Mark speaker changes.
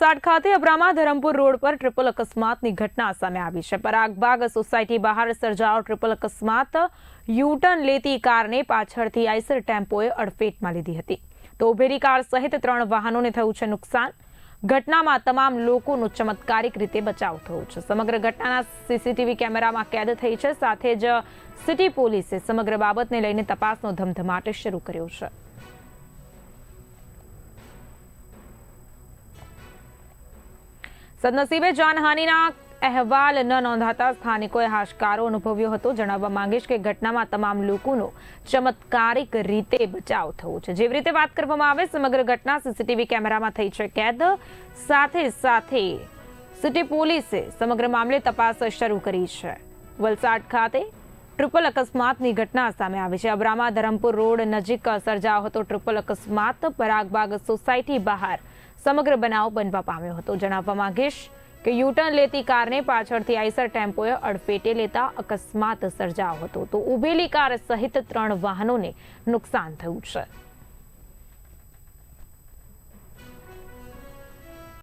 Speaker 1: સાડ ખાતે અબ્રામા ધરમપુર રોડ પર ટ્રિપલ અકસ્માતની ઘટના સામે આવી છે. પરાગબાગ સોસાયટી બહાર સર્જાયો ટ્રિપલ અકસ્માત. યુટર્ન લેતી કારને પાછળથી આઈસર ટેમ્પોએ અડફેટમાં લીધી હતી. તો ઉભેરી કાર સહિત ત્રણ વાહનોને થયું છે નુકસાન. ઘટનામાં તમામ લોકોનો ચમત્કારિક રીતે બચાવ થયો છે. સમગ્ર ઘટનાના સીસીટીવી કેમેરામાં કેદ થઈ છે. સાથે જ સિટી પોલીસે સમગ્ર બાબતને લઈને તપાસનો ધમધમાટ શરૂ કર્યો છે. સદનસીબે જાનહાનિના અહેવાલ ન નોંધાતા સ્થાનિકોએ હાશકારો અનુભવ્યો હતો. જણાવવા માંગીશ કે ઘટનામાં તમામ લોકોનો ચમત્કારિક રીતે બચાવ થયો છે. જેવી રીતે વાત કરવામાં આવે, સમગ્ર ઘટના સીસીટીવી કેમેરામાં થઈ છે. કેદ સાથે સાથે સિટી પોલીસે સમગ્ર મામલે તપાસ શરૂ કરી છે. વલસાડ ખાતે ટ્રિપલ અકસ્માતની ઘટના સામે આવી છે. અબ્રામા ધરમપુર રોડ નજીક સર્જાયો હતો. ટ્રિપલ અકસ્માત, પરાગબાગ સોસાયટી બહાર સમગ્ર બનાવ બનવા પામ્યો હતો. જણાવવા માંગીશ કે યુટર્ન લેતી કારને પાછળથી આઈસર ટેમ્પોએ અડફેટે લેતા અકસ્માત સર્જાયો હતો. તો ઉભેલી કાર સહિત ત્રણ વાહનોને નુકસાન થયું છે.